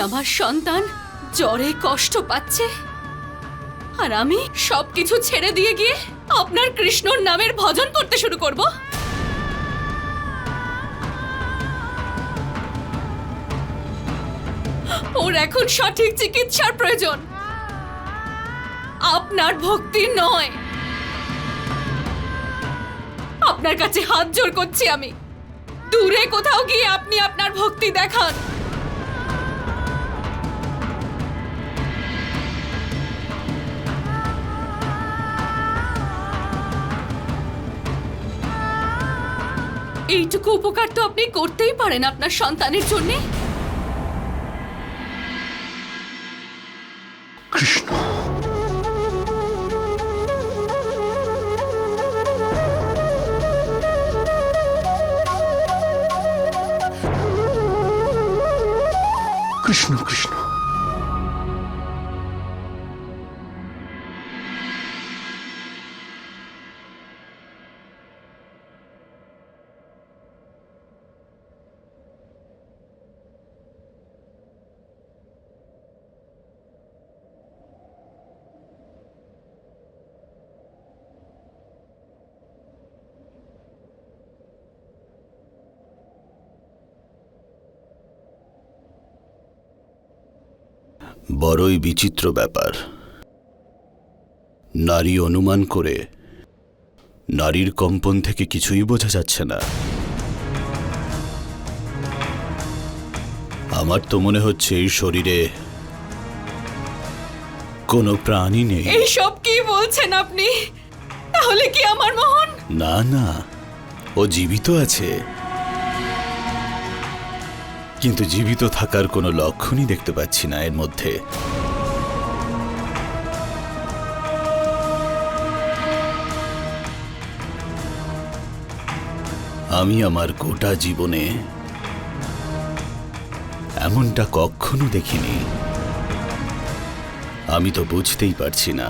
আমার সন্তান জ্বরে কষ্ট পাচ্ছে। আর আমি সবকিছু ছেড়ে দিয়ে গিয়ে আপনার কৃষ্ণর নামের ভজন করতে শুরু করব। ওর এখন সঠিক চিকিৎসার প্রয়োজন। আপনার ভক্তি নয়। আপনার কাছে হাত জোর করছি আমি। দূরে কোথাও গিয়ে আপনি আপনার ভক্তি দেখান। এইটুকু উপকার তো আপনি করতেই পারেন আপনার সন্তানের জন্যে। বড়ই বিচিত্র ব্যাপার। নারী অনুমান করে নারীর কম্পন থেকে কিছুই বোঝা যাচ্ছে না। আমার তো মনে হচ্ছে এই শরীরে কোনো প্রাণী নেই। এইসব কি বলছেন আপনি? তাহলে কি আমার মোহন? না না ও জীবিত আছে। কিন্তু জীবিত থাকার কোনো লক্ষণই দেখতে পাচ্ছি না এর মধ্যে। আমি আমার গোটা জীবনে এমনটা কখনো দেখিনি। আমি তো বুঝতেই পারছি না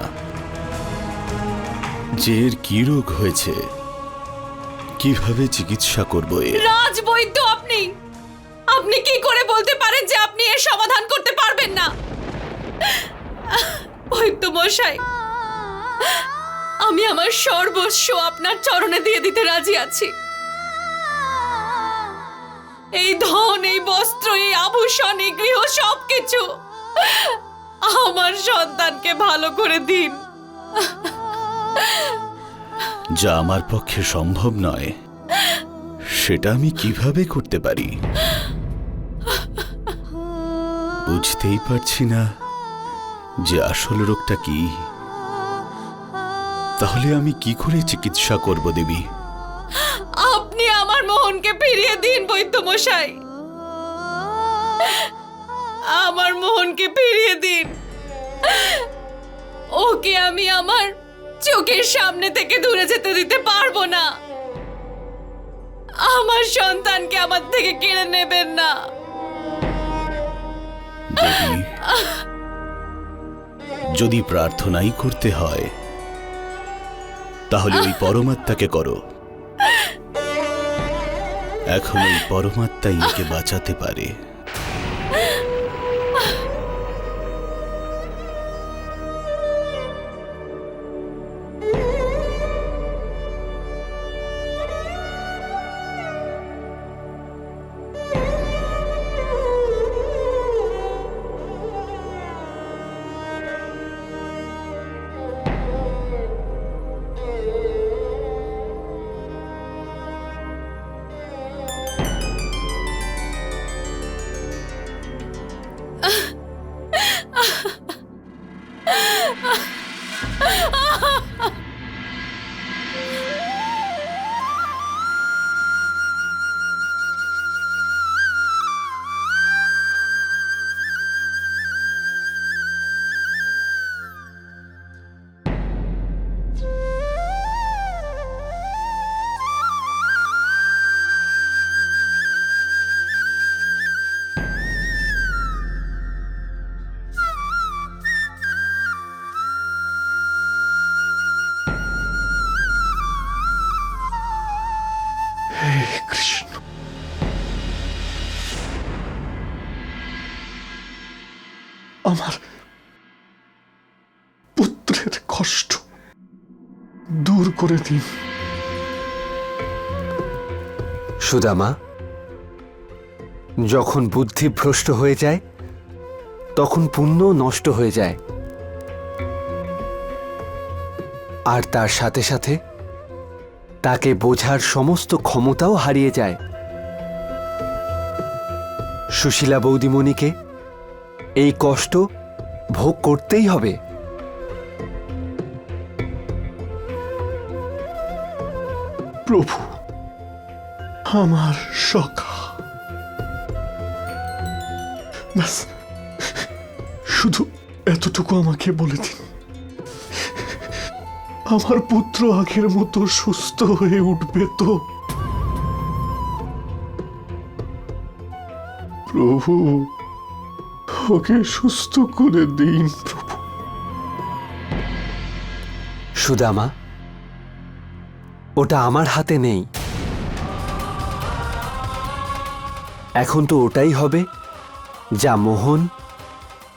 যে এর কি রোগ হয়েছে, কীভাবে চিকিৎসা করব এর। রাজ বৈদ্য আপনি! আপনি কি করে বলতে পারেন যে আপনি এর সমাধান করতে পারবেন না? মশাই, আমি আমার সর্বস্ব আপনার চরণে দিয়ে দিতে রাজি আছি। এই ধন, এই বস্ত্র, এই আভূষণ, এই গৃহ সবকিছু আমার সন্তানকে ভালো করে দিন। যা আমার পক্ষে সম্ভব নয়, সেটা আমি কীভাবে করতে পারি? বুঝতেই পারছি না যে আসল রোগটা কি। তাহলে আমি কি করে চিকিৎসা করব, দেবী? আপনি আমার মোহনকে ফিরিয়ে দিন বৈদ্য মশাই আমার মোহনকে ফিরিয়ে দিন। ওকে আমি আমার চোখের সামনে থেকে দূরে যেতে দিতে পারব না। আমার সন্তানকে আমার থেকে কেড়ে নেবেন না। দেবী। যদি প্রার্থনাই করতে হয়, তাহলে ওই পরমাত্মাকে করো। এখন ওই পরমাত্মাই একে বাঁচাতে পারে। আমার পুত্রের কষ্ট দূর করে দিন। সুদামা, যখন বুদ্ধি ভ্রষ্ট হয়ে যায়, তখন পুণ্য নষ্ট হয়ে যায়। আর তার সাথে সাথে তাকে বোঝার সমস্ত ক্ষমতাও হারিয়ে যায়। সুশীলা বৌদিমণিকে এই কষ্ট ভোগ করতেই হবে। প্রভু, আমার সখা। শুধু এতটুকু আমাকে বলে দিন। আমার পুত্র আগের মতো সুস্থ হয়ে উঠবে তো? প্রভু ওকে সুস্থ করে দিন, প্রভু। সুদামা, ওটা আমার হাতে নেই। এখন তো ওটাই হবে যা মোহন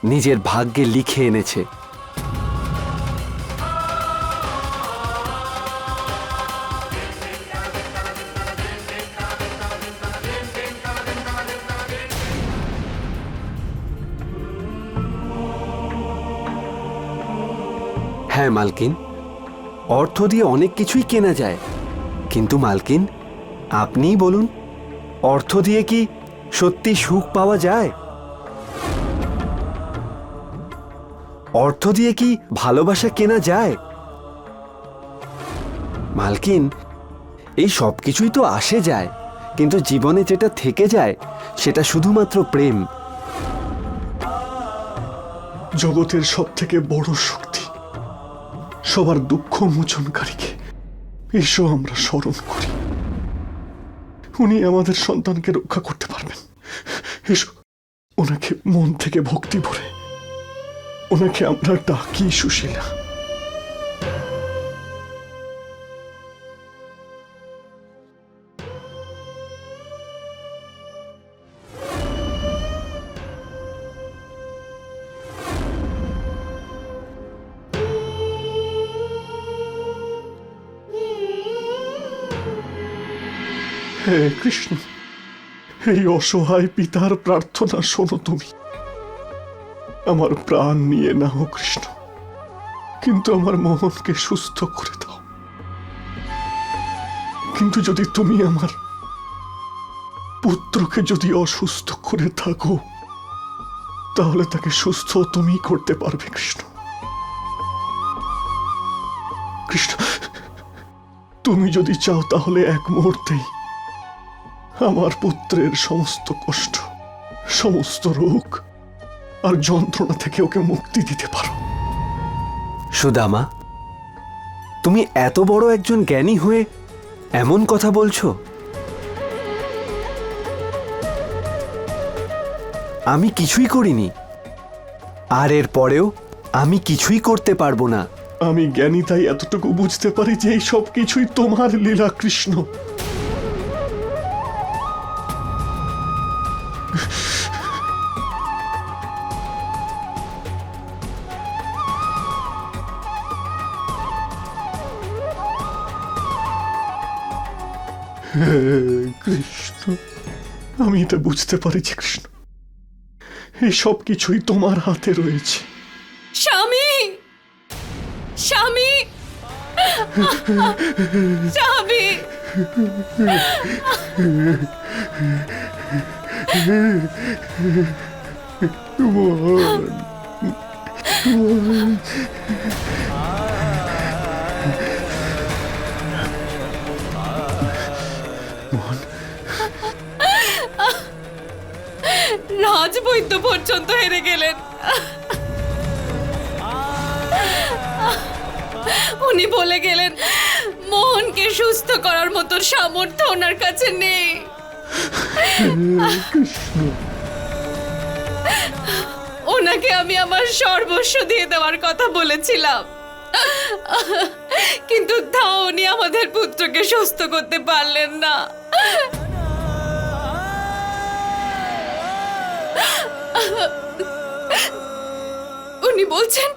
নিজের ভাগ্যে লিখে এনেছে। হ্যাঁ মালকিন? অর্থ দিয়ে অনেক কিছুই কেনা যায়। কিন্তু মালকিন, আপনিই বলুন, অর্থ দিয়ে কি সত্যি সুখ পাওয়া যায়? অর্থ দিয়ে কি ভালোবাসা কেনা যায়? মালকিন, এই সব কিছুই তো আসে যায়, কিন্তু জীবনে যেটা থেকে যায়, সেটা শুধুমাত্র প্রেম। জগতের সব থেকে বড় শক্তি সবার দুঃখ মোচনকারীকে। এসো আমরা স্মরণ করি। উনি আমাদের সন্তানকে রক্ষা করতে পারবেন। এসো, ওনাকে মন থেকে ভক্তি ভরে। ওনাকে আমরা ডাকি সুশীলা। হে কৃষ্ণ এই অসহায় পিতার প্রার্থনা শোনো তুমি। আমার প্রাণ নিয়ে নাও কৃষ্ণ, কিন্তু আমার মোহনকে সুস্থ করে দাও। কিন্তু যদি তুমি আমার পুত্রকে যদি অসুস্থ করে থাকো, তাহলে তাকে সুস্থ তুমি করতে পারবে কৃষ্ণ। কৃষ্ণ, তুমি যদি চাও তাহলে এক মুহূর্তেই আমার পুত্রের সমস্ত কষ্ট সমস্ত রোগ আর যন্ত্রণা থেকে ওকে মুক্তি দিতে পারো। সুদামা তুমি এত বড় একজন জ্ঞানী হয়ে এমন কথা বলছো? আমি কিছুই করিনি আর এর পরেও আমি কিছুই করতে পারব না। আমি জ্ঞানী তাই এতটুকু বুঝতে পারি যে এই সব কিছুই তোমার লীলা কৃষ্ণ কৃষ্ণ আমি এটা বুঝতে পারছি কৃষ্ণ। এই সব কিছুই তোমার হাতে রয়েছে। স্বামী! স্বামী! স্বামী! রাজবৈদ্য পর্যন্ত হেরে গেলেন। উনি বলে গেলেন, মোহনকে সুস্থ করার মতো সামর্থ্য ওনার কাছে নেই। ওনাকে আমি আমার সর্বস্ব দিয়ে দেওয়ার কথা বলেছিলাম। কিন্তু তাও উনি আমাদের পুত্রকে সুস্থ করতে পারলেন না। উনি বলছেন,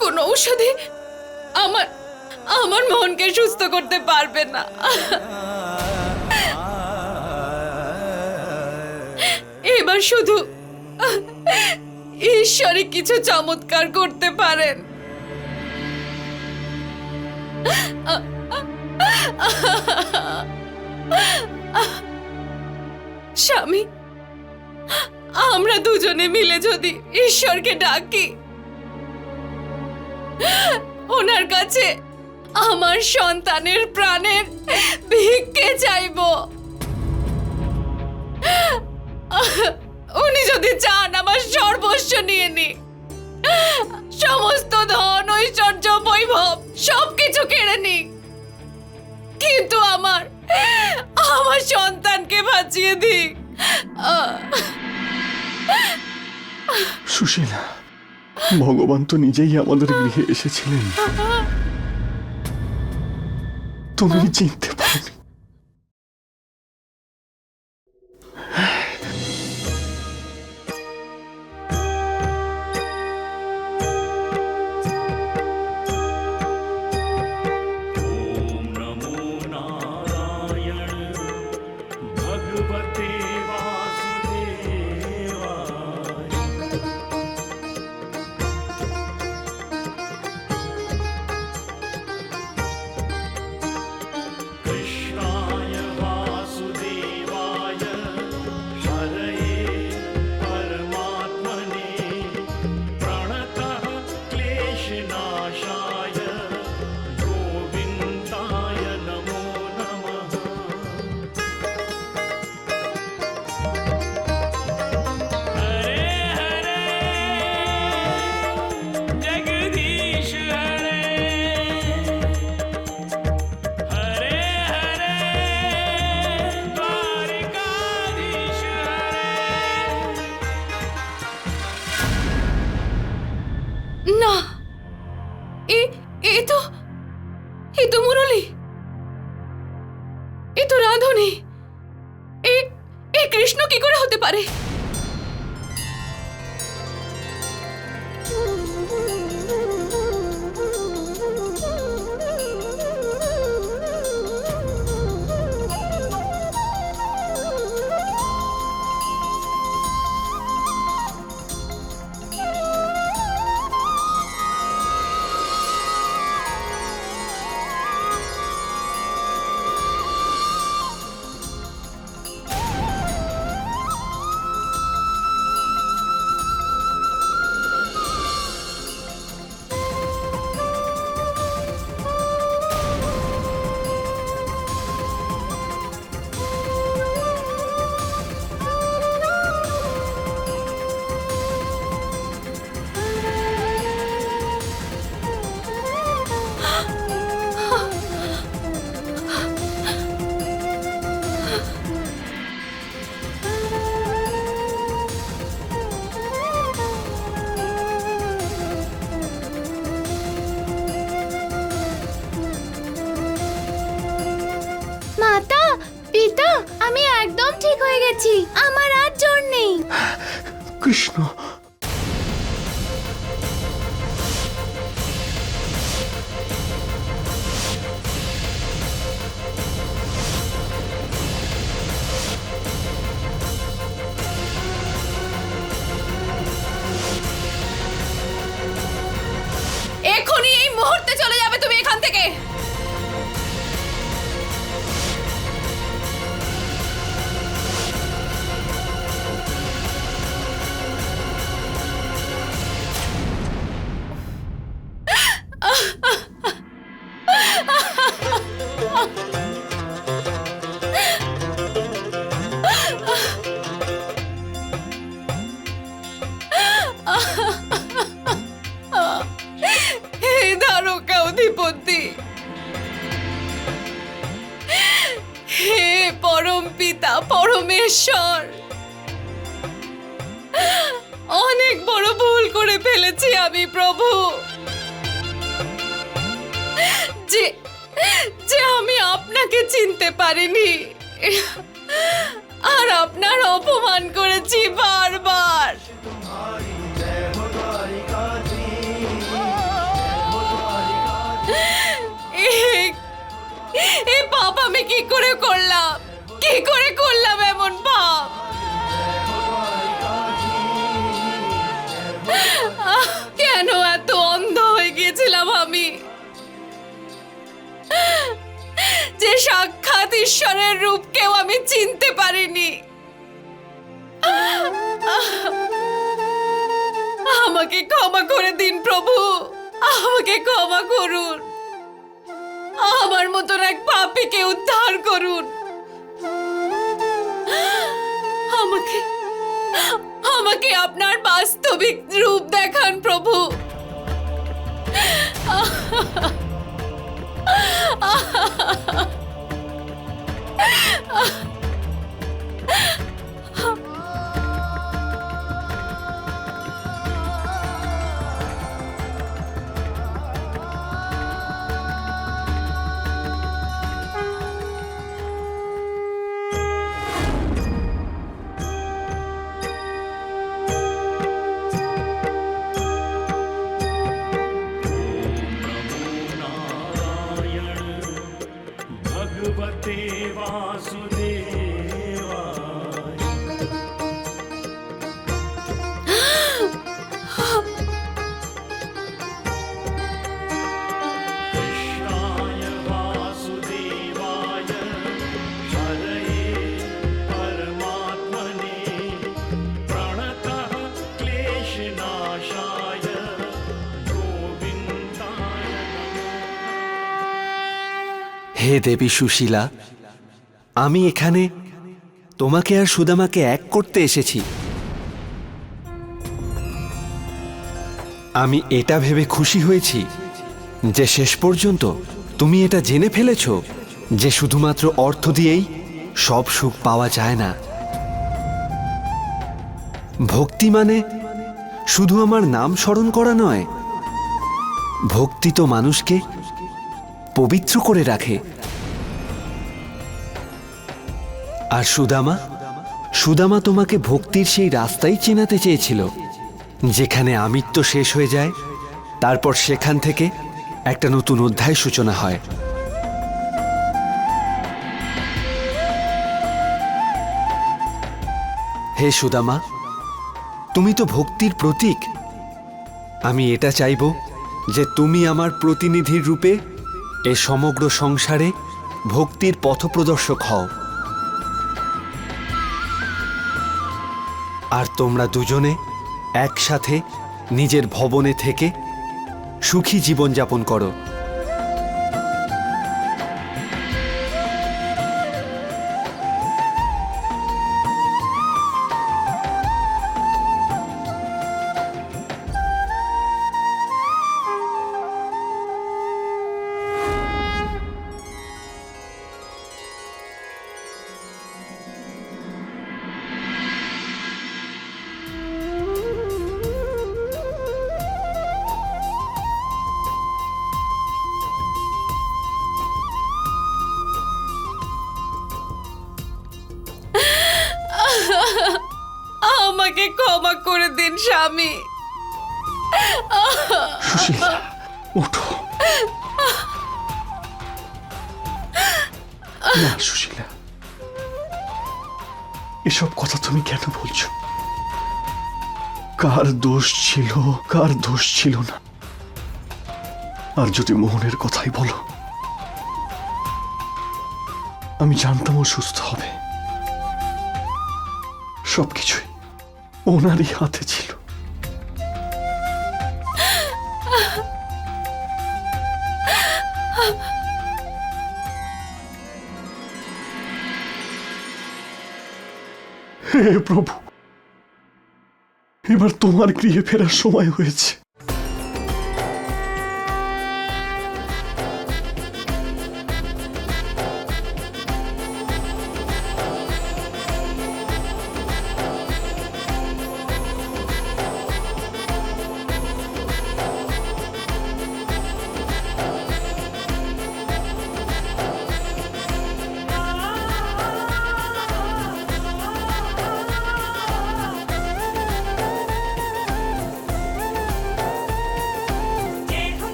কোন ঔষধে আমার আমার মনকে সুস্থ করতে পারবে না। এবার শুধু ঈশ্বরে কিছু চমৎকার করতে পারেন। স্বামী আমরা দুজনে মিলে যদি ঈশ্বরকে ডাকি, ওনার কাছে আমার সন্তানের প্রাণের ভিক্ষে চাইব। উনি যদি চান আমার সর্বস্ব নিয়ে নি সমস্ত ধন, ঐশ্বর্য, বৈভব সবকিছু কেড়ে নিক। কিন্তু আমার আমার সন্তানকে বাঁচিয়ে দিক। সুশীলা ভগবান তো নিজেই আমাদের গৃহে এসেছিলেন। তুমি চিনতে পারোনি পিতা পরমেশ্বর। অনেক বড় ভুল করে ফেলেছি আমি, প্রভু। যে যে আমি আপনাকে চিনতে পারিনি, আর আপনার অপমান করেছি বারবার। এ পাপ আমি কি করে করলাম? কি করে করলাম এমন পাপ? কেন এত অন্ধ হয়ে গিয়েছিলাম আমি? যে সাক্ষাৎ ঈশ্বরের রূপকেও আমি চিনতে পারিনি। আমাকে ক্ষমা করে দিন প্রভু। আমাকে ক্ষমা করুন। আমার মতন এক পাপীকে উদ্ধার করুন। আমাকে আমাকে আপনার বাস্তবিক রূপ দেখান প্রভু। আহ দেবী সুশীলা, আমি এখানে তোমাকে আর সুদামাকে এক করতে এসেছি। আমি এটা ভেবে খুশি হয়েছি যে শেষ পর্যন্ত তুমি এটা জেনে ফেলেছ যে শুধুমাত্র অর্থ দিয়েই সব সুখ পাওয়া যায় না। ভক্তি মানে শুধু আমার নাম স্মরণ করা নয়, ভক্তি তো মানুষকে পবিত্র করে রাখে। আর সুদামা? সুদামা তোমাকে ভক্তির সেই রাস্তাই চেনাতে চেয়েছিল, যেখানে আমিত্ব শেষ হয়ে যায়, তারপর সেখান থেকে একটা নতুন অধ্যায় সূচনা হয়। হে সুদামা, তুমি তো ভক্তির প্রতীক। আমি এটা চাইব যে তুমি আমার প্রতিনিধির রূপে এ সমগ্র সংসারে ভক্তির পথপ্রদর্শক হও। আর তোমরা দুজনে একসাথে নিজের ভবনে থেকে সুখী জীবনযাপন করো। স্বামী। সুশীলা এসব কথা তুমি কেন বলছো? কার দোষ ছিল, কার দোষ ছিল না? আর যদি মোহনের কথাই বলো, আমি জানতাম ও সুস্থ হবে। সবকিছুই। ওনারই হাতে ছিল। হে প্রভু এবার তোমার গৃহে ফেরার সময় হয়েছে।